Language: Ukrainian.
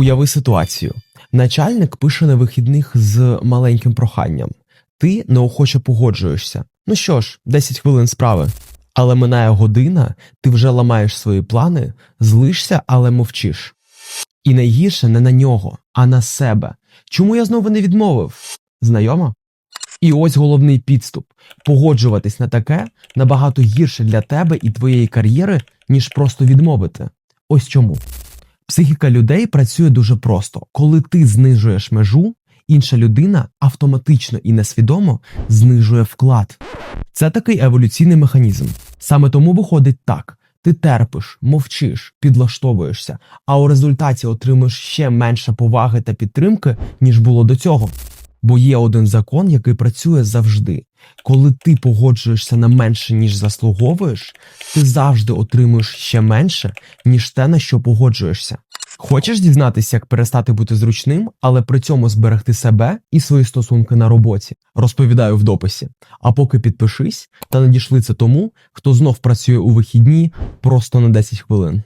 Уяви ситуацію. Начальник пише на вихідних з маленьким проханням. Ти неохоче погоджуєшся. Ну що ж, 10 хвилин справи. Але минає година, ти вже ламаєш свої плани, злишся, але мовчиш. І найгірше не на нього, а на себе. Чому я знову не відмовив? Знайомо? І ось головний підступ: погоджуватись на таке набагато гірше для тебе і твоєї кар'єри, ніж просто відмовити. Ось чому. Психіка людей працює дуже просто. Коли ти знижуєш межу, інша людина автоматично і несвідомо знижує вклад. Це такий еволюційний механізм. Саме тому виходить так: ти терпиш, мовчиш, підлаштовуєшся, а у результаті отримуєш ще менше поваги та підтримки, ніж було до цього. Бо є один закон, який працює завжди. Коли ти погоджуєшся на менше, ніж заслуговуєш, ти завжди отримуєш ще менше, ніж те, на що погоджуєшся. Хочеш дізнатися, як перестати бути зручним, але при цьому зберегти себе і свої стосунки на роботі? Розповідаю в дописі. А поки підпишись та надішли це тому, хто знов працює у вихідні просто на 10 хвилин.